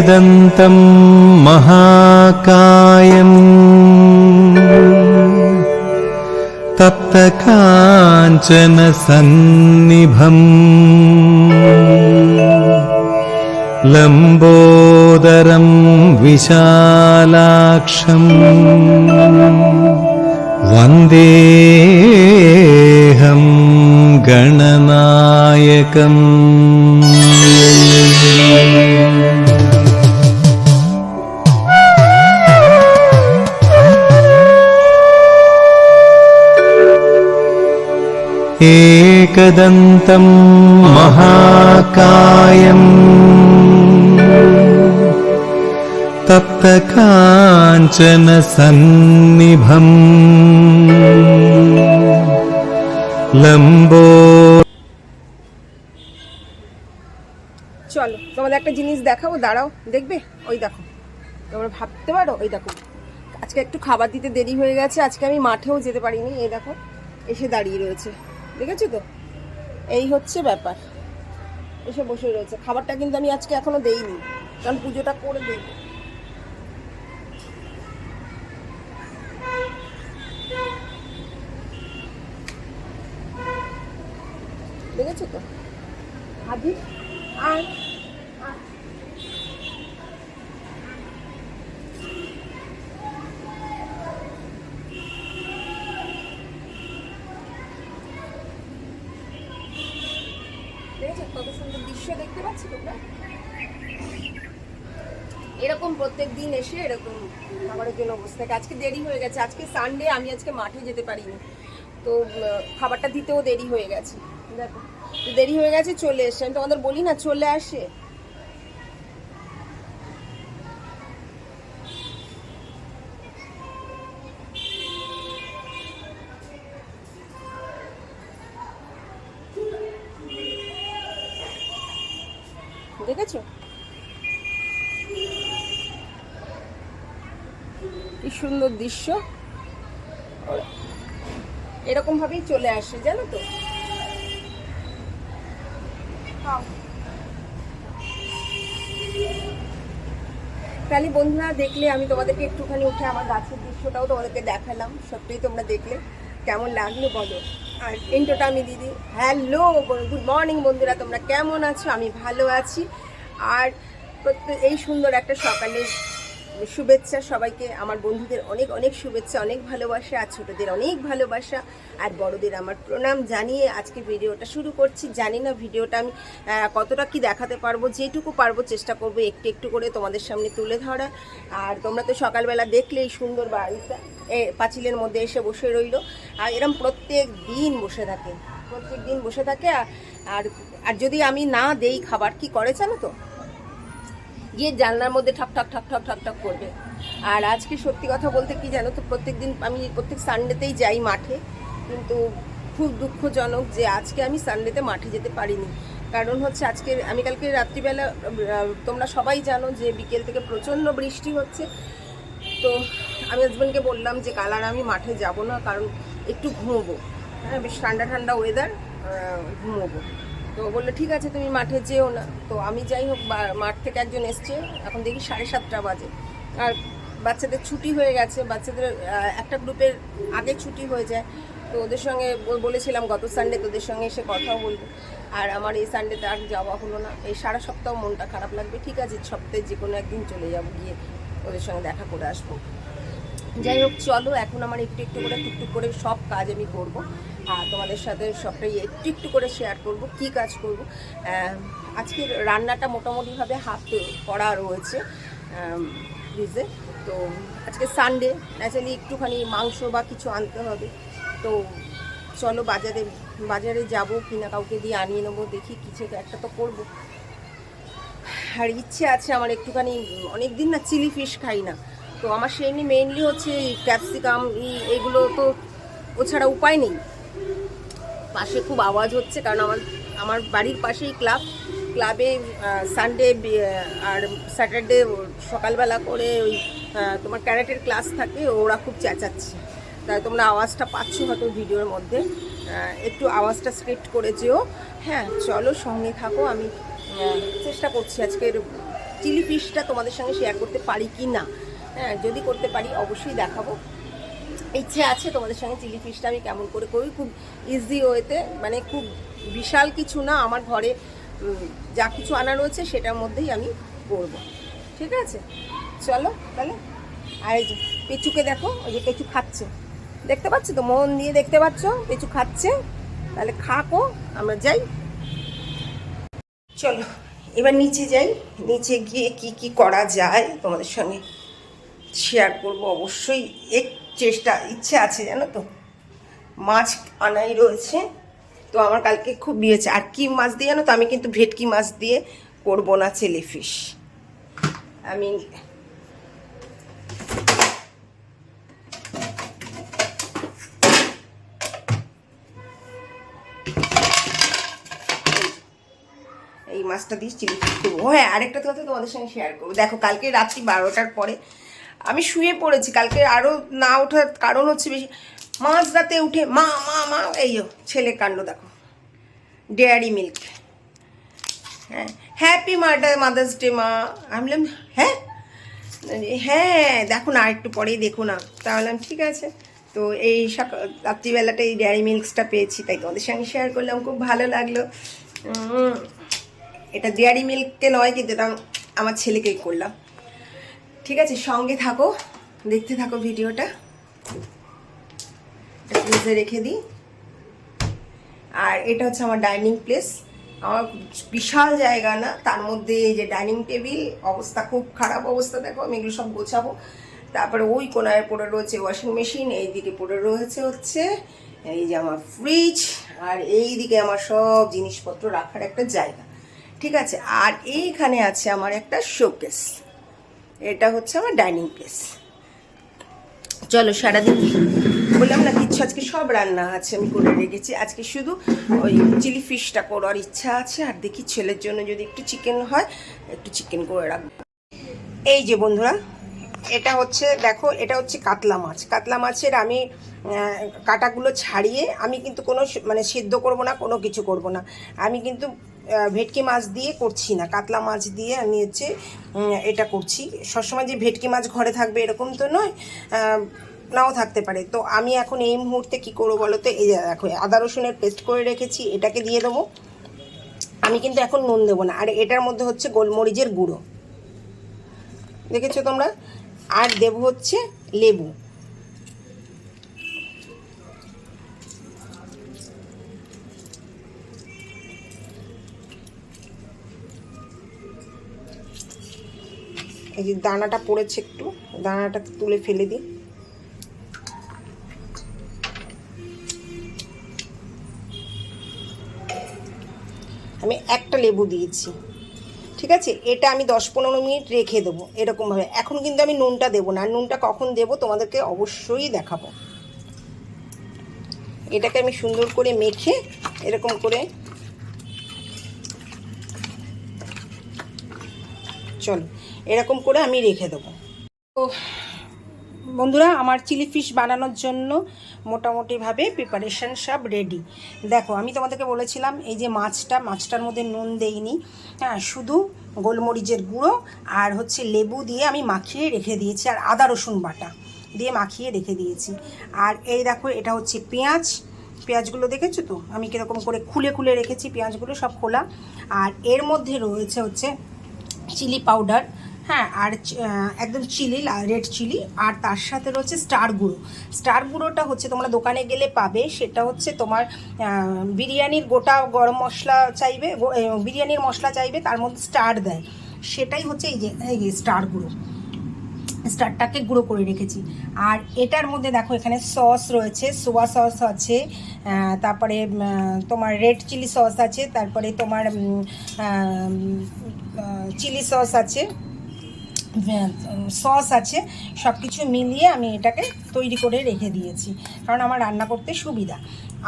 एकदन्तं महाकायम् तप्तकाञ्चनसन्निभम् लम्बोदरं विशालाक्षम् वन्देऽहं गणनायकम् एकदन्तं महाकायम् तप्तकाञ्चनसन्निभम् लम्बो চলো তোমাদের একটা জিনিস দেখাবো দাঁড়াও দেখবে ওই দেখো তোমরা ভাবতে পারো ওই দেখো আজকে একটু খাবার দিতে দেরি হয়ে গেছে আজকে আমি মাঠেও যেতে পারিনি এই দেখো এসে দাঁড়িয়ে রয়েছে দেখেছো তো এই হচ্ছে ব্যাপার। এসে বসে রয়েছে। খাবারটা কিন্তু আমি আজকে এখনও দেইনি, কারণ পুজোটা করে দেবো। দেখেছ তো? হাজির? আর দেখেছ কত সুন্দর দৃশ্য দেখতে পাচ্ছি তোমরা এরকম প্রত্যেক দিন এসে এরকম খাবারের জন্য বসে থাকে। আজকে দেরি হয়ে গেছে। আজকে সানডে আমি আজকে মাঠে যেতে পারিনি। তো খাবারটা দিতেও দেরি হয়ে গেছে। দেখো দেরি হয়ে গেছে, চলে এসে আমি তোমাদের বলি না, চলে আসে। কি সুন্দর দৃশ্য। এরকম ভাবেই চলে আসে জানো তো? খাও। তাহলে বন্ধুরা দেখলে আমি তোমাদেরকে একটুখানি উঠে আমার গাছের দৃশ্যটাও তোমাদেরকে দেখালাম। সবটাই তোমরা দেখলে কেমন লাগল বলো। আর ইন্টোটা আমি দিদি হ্যালো গুড মর্নিং বন্ধুরা তোমরা কেমন আছো? আমি ভালো আছি। আর প্রত্যেক এই সুন্দর একটা সকালের শুভেচ্ছা সবাইকে। আমার বন্ধুদের অনেক অনেক শুভেচ্ছা, অনেক ভালোবাসা, আর ছোটদের অনেক ভালোবাসা। আর বড়দের আমার প্রণাম জানিয়ে আজকে ভিডিওটা শুরু করছি। জানি না ভিডিওটা আমি কতটা কি দেখাতে পারব, যেটুকু পারব চেষ্টা করব একটু একটু করে তোমাদের সামনে তুলে ধরা। আর তোমরা তো সকালবেলা দেখলে এই সুন্দর বাড়িটা, এ, পাঁচিলের মধ্যে এসে বসে রইল। আর এরম প্রত্যেক দিন বসে থাকে, প্রত্যেক দিন বসে থাকে। আর আর যদি আমি না দেই খাবার, কি করে জানো তো? গিয়ে জানলার মধ্যে ঠক ঠক ঠক ঠক ঠক ঠক করবে। আর আজকে সত্যি কথা বলতে কি জানো তো প্রত্যেক দিন আমি প্রত্যেক সানডেতেই যাই মাঠে, কিন্তু খুব দুঃখজনক যে আজকে আমি সানডেতে মাঠে যেতে পারিনি। কারণ হচ্ছে আজকে আমি কালকে রাত্রিবেলা তোমরা সবাই জানো যে বিকেল থেকে প্রচণ্ড বৃষ্টি হচ্ছে। তো আমি হাজব্যান্ডকে বললাম যে কাল আর আমি মাঠে যাব না, কারণ একটু ঘুমোবো। হ্যাঁ বেশ ঠান্ডা ঠান্ডা ওয়েদার ঘুমোবো। তো বলল, ঠিক আছে, তুমি মাঠে যেও না। তো আমি যাই হোক মাঠ থেকে একজন এসছে, এখন দেখি সাড়ে সাতটা বাজে। আর বাচ্চাদের ছুটি হয়ে গেছে, বাচ্চাদের একটা গ্রুপের আগে ছুটি হয়ে যায়। তো ওদের সঙ্গে বলেছিলাম গত সানডে তোদের সঙ্গে এসে কথাও বলব। আর আমার এই সানডেতে আর যাওয়া হলো না। এই সারা সপ্তাহ মনটা খারাপ লাগবে। ঠিক আছে, সপ্তাহে যে কোনো একদিন চলে যাব গিয়ে ওদের সঙ্গে দেখা করে আসব। যাই হোক, চলো, এখন আমার একটু একটু করে টুকটুক করে সব কাজ আমি করব। আর তোমাদের সাথে সবটাই একটু একটু করে শেয়ার করব, কি কাজ করব। আজকের রান্নাটা মোটামুটিভাবে হাত করা রয়েছে ফ্রিজে তো আজকে সানডে ন্যাচারালি একটুখানি মাংস বা কিছু আনতে হবে। তো চলো, বাজারে বাজারে যাব, কিনা কাউকে দিয়ে আনিয়ে নেব, দেখি কিছু একটা তো করব। আর ইচ্ছে আছে আমার একটুখানি অনেক দিন না চিলি ফিশ খাই না। তো আমার সেমনি মেইনলি হচ্ছে এই ক্যাপসিকাম এগুলো তো ও ছাড়া উপায় নেই। পাশে খুব আওয়াজ হচ্ছে কারণ আমার আমার বাড়ির পাশেই ক্লাব ক্লাবে সানডে আর স্যাটারডে সকালবেলা করে ওই তোমার ক্যারেটের ক্লাস থাকে, ওরা খুব চেঁচাচ্ছে। তাই তোমরা আওয়াজটা পাচ্ছ হয়তো ভিডিওর মধ্যে। একটু আওয়াজটা স্ক্রিপ্ট করে যেও। হ্যাঁ চলো সঙ্গে থাকো, আমি চেষ্টা করছি আজকের চিলি ফিশটা তোমাদের সঙ্গে শেয়ার করতে পারি কি না হ্যাঁ যদি করতে পারি, অবশ্যই দেখাবো। ইচ্ছে আছে তোমাদের সঙ্গে চিলি ফিশটা আমি কেমন করে করি, খুব ইজি ওয়েতে মানে খুব বিশাল কিছু না, আমার ঘরে যা কিছু আনা রয়েছে সেটার মধ্যেই আমি করব। ঠিক আছে? চলো তাহলে। আর এই যে পেঁচুকে দেখো, ওই যে পেঁচু খাচ্ছে। দেখতে পাচ্ছ তো? মন দিয়ে দেখতে পাচ্ছ? পেঁচু খাচ্ছে। তাহলে খাকো, আমরা যাই। চলো, এবার নিচে যাই। নিচে গিয়ে কি কি করা যায় তোমাদের সঙ্গে? শেয়ার করব অবশ্যই। এক চেষ্টা, ইচ্ছে আছে, জানো তো? মাছ আনাই রয়েছে। তো আমার কালকে খুব বিয়েছে আর কি মাছ দিয়ে জানো তো? আমি কিন্তু ভেটকি মাছ দিয়ে করব না চেলে ফিশ আমি এই মাছটা দিয়ে চিলি ফিশ করব। হ্যাঁ আরেকটা কথা তোমাদের সঙ্গে শেয়ার করব। দেখো, কালকে রাত্রি বারোটার পরে আমি শুয়ে পড়েছি, কালকে আরও না ওঠার কারণ হচ্ছে বেশি। মাঝ রাতে উঠে, মা মা মা, এই ছেলে কাণ্ড দেখো। ডেয়ারি মিল্ক হ্যাঁ হ্যাপি মাদার মাদার্স ডে মা। আমি বললাম হ্যাঁ? হ্যাঁ দেখো না একটু পরেই দেখো না। তাহলে আমি ঠিক আছে। তো এই রাত্রিবেলাটা এই ডেয়ারি মিল্কসটা পেয়েছি, তাই তোমাদের সঙ্গে শেয়ার করলাম, খুব ভালো লাগল। এটা ডেয়ারি মিল্ককে নয় কিন্তু এটা আমার ছেলেকেই করলাম। ঠিক আছে, সঙ্গে থাকো, দেখতে থাকো ভিডিওটা। ফ্রিজে রেখে দিই। আর এটা হচ্ছে আমার ডাইনিং প্লেস আমার বিশাল জায়গা না, তার মধ্যে এই যে ডাইনিং টেবিল অবস্থা খুব খারাপ অবস্থা, দেখো, আমি এগুলো সব গোছাবো। তারপরে ওই কোনায় পড়ে রয়েছে ওয়াশিং মেশিন এই দিকে পড়ে রয়েছে হচ্ছে এই যে আমার ফ্রিজ আর এই দিকে আমার সব জিনিসপত্র রাখার একটা জায়গা। ঠিক আছে, আর এইখানে আছে আমার একটা শোকেস এটা হচ্ছে আমার ডাইনিং প্লেস। চলো, সারাদিন বললাম না, কিচ্ছু আজকে সব রান্না আছে, আমি করে রেখেছি। আজকে শুধু ওই চিলি ফিশটা করার ইচ্ছা আছে, আর দেখি ছেলের জন্য যদি একটু চিকেন হয়, একটু চিকেন করে রাখব। এই যে বন্ধুরা, এটা হচ্ছে, দেখো, এটা হচ্ছে কাতলা মাছ। কাতলা মাছের আমি কাঁটাগুলো ছাড়িয়ে আমি কিন্তু কোনো মানে সিদ্ধ করব না, কোনো কিছু করব না। আমি কিন্তু ভেটকি মাছ দিয়ে করছি না, কাতলা মাছ দিয়ে আমি হচ্ছে এটা করছি। সবসময় যে ভেটকি মাছ ঘরে থাকবে এরকম তো নয় নাও থাকতে পারে। তো আমি এখন এই মুহূর্তে কি করব বলো তো? এই দেখো, আদা রসুনের পেস্ট করে রেখেছি, এটাকে দিয়ে দেবো। আমি কিন্তু এখন নুন দেবো না, আর এটার মধ্যে হচ্ছে গোলমরিচের গুঁড়ো। দেখেছ তোমরা? আর দেবো হচ্ছে লেবু। এই যে দানাটা পড়েছে একটু, দানাটা তুলে ফেলে দিই। আমি একটা লেবু দিয়েছি, ঠিক আছে? এটা আমি দশ পনেরো মিনিট রেখে দেবো এরকমভাবে। এখন কিন্তু আমি নুনটা দেবো না নুনটা কখন দেবো তোমাদেরকে অবশ্যই দেখাবো। এটাকে আমি সুন্দর করে মেখে এরকম করে চলো। এরকম করে আমি রেখে দেবো। তো বন্ধুরা, আমার চিলি ফিশ বানানোর জন্য মোটামুটিভাবে প্রিপারেশন সব রেডি দেখো, আমি তোমাদেরকে বলেছিলাম, এই যে মাছটা, মাছটার মধ্যে নুন দেইনি। হ্যাঁ শুধু গোলমরিচের গুঁড়ো আর হচ্ছে লেবু দিয়ে আমি মাখিয়ে রেখে দিয়েছি, আর আদা রসুন বাটা দিয়ে মাখিয়ে রেখে দিয়েছি। আর এই দেখো, এটা হচ্ছে পেঁয়াজ। পেঁয়াজগুলো দেখেছ তো? আমি কীরকম করে খুলে খুলে রেখেছি, পেঁয়াজগুলো সব খোলা। আর এর মধ্যে রয়েছে হচ্ছে চিলি পাউডার। হ্যাঁ আর একদম চিলি রেড চিলি, আর তার সাথে রয়েছে স্টার গুঁড়ো। স্টার গুঁড়োটা হচ্ছে তোমরা দোকানে গেলে পাবে, সেটা হচ্ছে তোমার বিরিয়ানির গোটা গরম মশলা চাইবে বিরিয়ানির মশলা চাইবে, তার মধ্যে স্টার দেয়। সেটাই হচ্ছে এই যে, এই স্টার গুঁড়ো। স্টারটাকে গুঁড়ো করে রেখেছি। আর এটার মধ্যে দেখো, এখানে সস রয়েছে, সোয়া সস আছে তারপরে তোমার রেড চিলি সস আছে, তারপরে তোমার চিলি সস আছে। সস আছে সব কিছু মিলিয়ে আমি এটাকে তৈরি করে রেখে দিয়েছি, কারণ আমার রান্না করতে সুবিধা।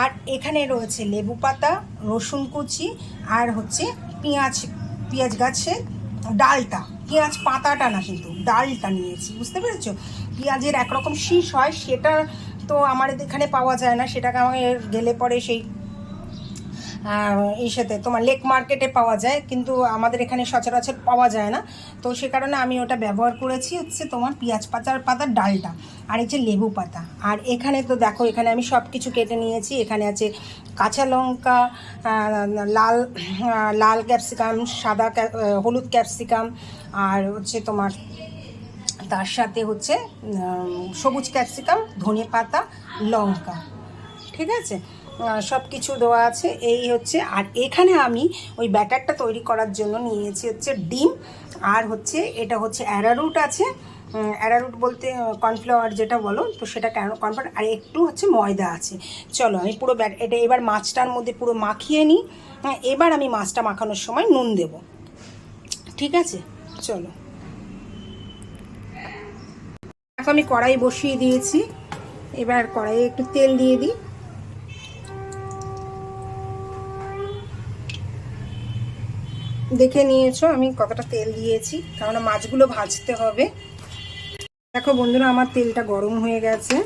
আর এখানে রয়েছে লেবু পাতা, রসুন কুচি, আর হচ্ছে পেঁয়াজ পেঁয়াজ গাছের ডালটা। পেঁয়াজ পাতাটা না কিন্তু, ডালটা নিয়েছি, বুঝতে পেরেছ? পেঁয়াজের একরকম শীষ হয়, সেটা তো আমার এখানে পাওয়া যায় না, সেটাকে আমাকে গেলে পরে সেই ইসেতে, তোমার লেক মার্কেটে পাওয়া যায়, কিন্তু আমাদের এখানে সচরাচর পাওয়া যায় না। তো সে কারণে আমি ওটা ব্যবহার করেছি হচ্ছে তোমার পেঁয়াজ পাতার পাতার ডালটা, আর এই যে লেবু পাতা। আর এখানে তো দেখো, এখানে আমি সব কিছু কেটে নিয়েছি। এখানে আছে কাঁচা লঙ্কা লাল লাল ক্যাপসিকাম সাদা হলুদ ক্যাপসিকাম আর হচ্ছে তোমার তার সাথে হচ্ছে সবুজ ক্যাপসিকাম ধনে পাতা, লঙ্কা। ঠিক আছে? সব কিছু দেওয়া আছে। এই হচ্ছে আর এখানে আমি ওই ব্যাটারটা তৈরি করার জন্য নিয়েছি হচ্ছে ডিম আর হচ্ছে এটা হচ্ছে অ্যারারুট আছে। অ্যারারুট বলতে কর্নফ্লাওয়ার যেটা বলো তো সেটা কেন কর্নফ্লাওয়ার আর একটু হচ্ছে ময়দা আছে। চলো আমি পুরো ব্যাট এটা এবার মাছটার মধ্যে পুরো মাখিয়ে নিই। হ্যাঁ, এবার আমি মাছটা মাখানোর সময় নুন দেব। ঠিক আছে? চলো। আমি কড়াই বসিয়ে দিয়েছি। এবার কড়াইয়ে একটু তেল দিয়ে দিই। দেখে নিয়েছো, আমি কতটা তেল দিয়েছি কারণ মাছগুলো ভাজতে হবে। দেখো বন্ধুরা, আমার তেলটা গরম হয়ে গেছে।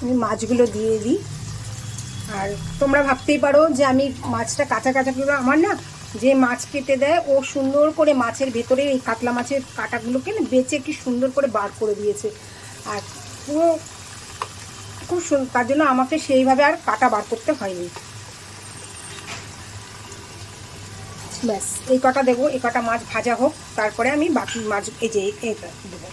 আমি মাছগুলো দিয়ে দিই। আর তোমরা ভাবতেই পারো যে আমি মাছটা কাঁচা কাঁচা করে আমার না যে মাছ কেটে দেয়, ও সুন্দর করে মাছের ভেতরে এই কাতলা মাছের কাঁটাগুলোকে বেচে কি সুন্দর করে বার করে দিয়েছে। আর পুরো খুব সুন্দর তার জন্য আমাকে সেইভাবে আর কাটা বার করতে হয়নি। ব্যাস, এই কটা দেবো, এই কটা মাছ ভাজা হোক, তারপরে আমি বাকি মাছ, এই যে এটা দেবো।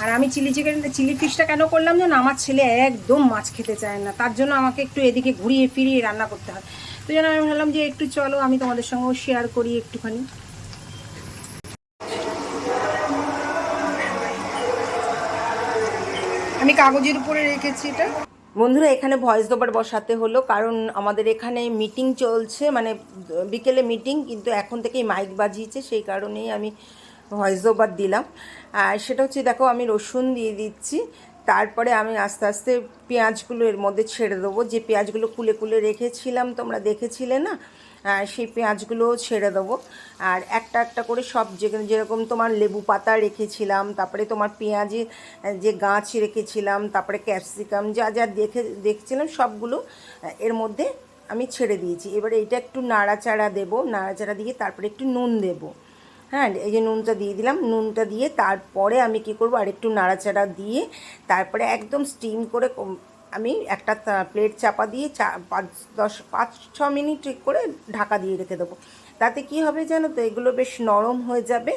আর আমি চিলি চিকেন, চিলি ফিশটা কেন করলাম যেন আমার ছেলে একদম মাছ খেতে চায় না, তার জন্য আমাকে একটু এদিকে ঘুরিয়ে ফিরিয়ে রান্না করতে হয়। তো জন্য আমি ভাবলাম যে একটু চলো, আমি তোমাদের সঙ্গেও শেয়ার করি একটুখানি। আমি কাগজের উপরে রেখেছি এটা। বন্ধুরা, এখানে ভয়েস ওভার বসাতে হলো, কারণ আমাদের এখানে মিটিং চলছে মানে বিকেলে মিটিং, কিন্তু এখন থেকেই মাইক বাজিয়েছে, সেই কারণেই আমি ভয়েস ওভার দিলাম। আর সেটা হচ্ছে, দেখো, আমি রসুন দিয়ে দিচ্ছি, তারপরে আমি আস্তে আস্তে পেঁয়াজগুলো এর মধ্যে ছেড়ে দেবো। যে পেঁয়াজগুলো কুলে কুলে রেখেছিলাম, তোমরা দেখেছিলে না? সেই পেঁয়াজগুলো ছেড়ে দেবো। আর একটা একটা করে সব যেখানে যেরকম তোমার লেবু পাতা রেখেছিলাম, তারপরে তোমার পেঁয়াজের যে গাছ রেখেছিলাম, তারপরে ক্যাপসিকাম, যা যা দেখে, দেখছিলাম সবগুলো এর মধ্যে আমি ছেড়ে দিয়েছি। এবারে এটা একটু নাড়াচাড়া দেবো, নাড়াচাড়া দিয়ে তারপরে একটু নুন দেবো। হ্যাঁ এই যে নুনটা দিয়ে দিলাম, নুনটা দিয়ে তারপরে আমি কি করব আর একটু নাড়াচাড়া দিয়ে তারপরে একদম স্টিম করে আমি একটা প্লেট চাপা দিয়ে চা, পাঁচ, দশ, পাঁচ, ছ মিনিট করে ঢাকা দিয়ে রেখে দেবো। তাতে কি হবে জানো তো? এগুলো বেশ নরম হয়ে যাবে।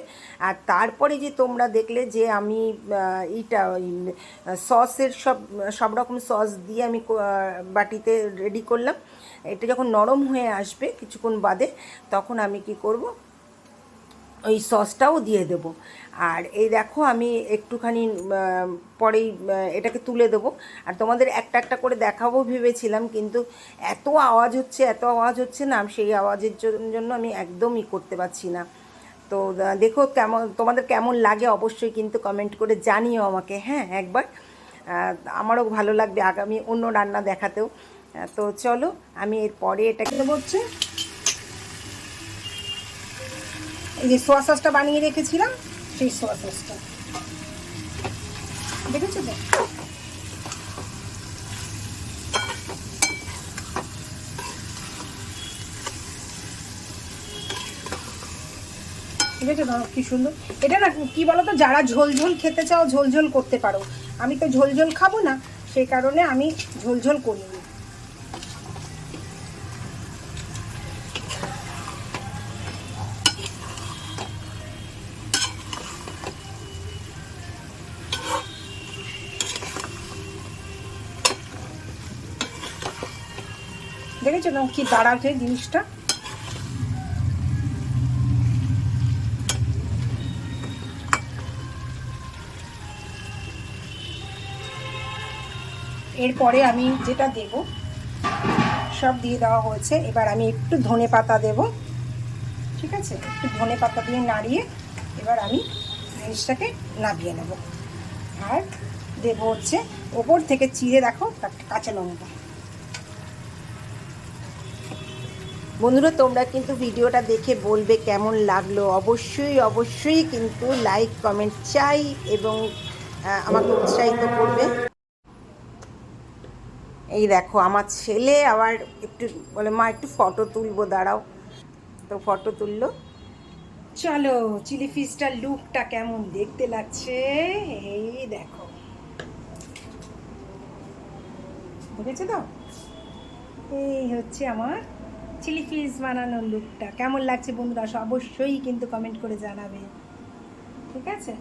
আর তারপরে যে তোমরা দেখলে যে আমি এইটা ওই সসের সব সব রকম সস দিয়ে আমি বাটিতে রেডি করলাম। এটা যখন নরম হয়ে আসবে কিছুক্ষণ বাদে, তখন আমি কি করব? ওই সসটাও দিয়ে দেবো। আর এই দেখো আমি একটুখানি পরেই এটাকে তুলে দেবো। আর তোমাদের একটা একটা করে দেখাবো ভেবেছিলাম, কিন্তু এত আওয়াজ হচ্ছে, এত আওয়াজ হচ্ছে না, সেই আওয়াজের জন্য আমি একদমই করতে পারছি না। তো দেখো কেমন, তোমাদের কেমন লাগে অবশ্যই কিন্তু কমেন্ট করে জানিও আমাকে হ্যাঁ একবার। আমারও ভালো লাগবে আগামী অন্য রান্না দেখাতেও। তো চলো, আমি এরপরে এটাকে হচ্ছে এই যে সোয়া সসটা বানিয়ে রেখেছিলাম, সেই সোয়া সসটা দেখেছ তো? দেখেছ তো কি সুন্দর? এটা না কি বলো তো যারা ঝোল ঝোল খেতে চাও, ঝোল ঝোল করতে পারো। আমি তো ঝোল ঝোল খাব না সেই কারণে আমি ঝোল ঝোল করিনি। না কি দাঁড়াচ্ছে জিনিসটা। এরপরে আমি যেটা দেব, সব দিয়ে দেওয়া হয়েছে। এবার আমি একটু ধনে পাতা দেব, ঠিক আছে? একটু ধনে পাতা দিয়ে নাড়িয়ে এবার আমি জিনিসটাকে নামিয়ে নেব। আর দেব হচ্ছে ওপর থেকে চিড়ে, দেখো একটা কাঁচা লঙ্কা। বন্ধুরা, তোমরা কিন্তু ভিডিওটা দেখে বলবে কেমন লাগল। অবশ্যই অবশ্যই কিন্তু লাইক কমেন্ট চাই এবং আমাকে উৎসাহিত করবে। এই দেখো, আমার ছেলে আবার একটু বলে, মা, একটু ফটো তুলবো, দাঁড়াও। তো ফটো তুললো। চলো চিলি ফিশটার লুকটা কেমন দেখতে লাগছে? এই দেখো। দেখেছ তো? এই হচ্ছে আমার চিলি ফিস বানানোর লুকটা কেমন লাগছে বন্ধুরা? অবশ্যই কিন্তু কমেন্ট করে জানাবে। ঠিক আছে?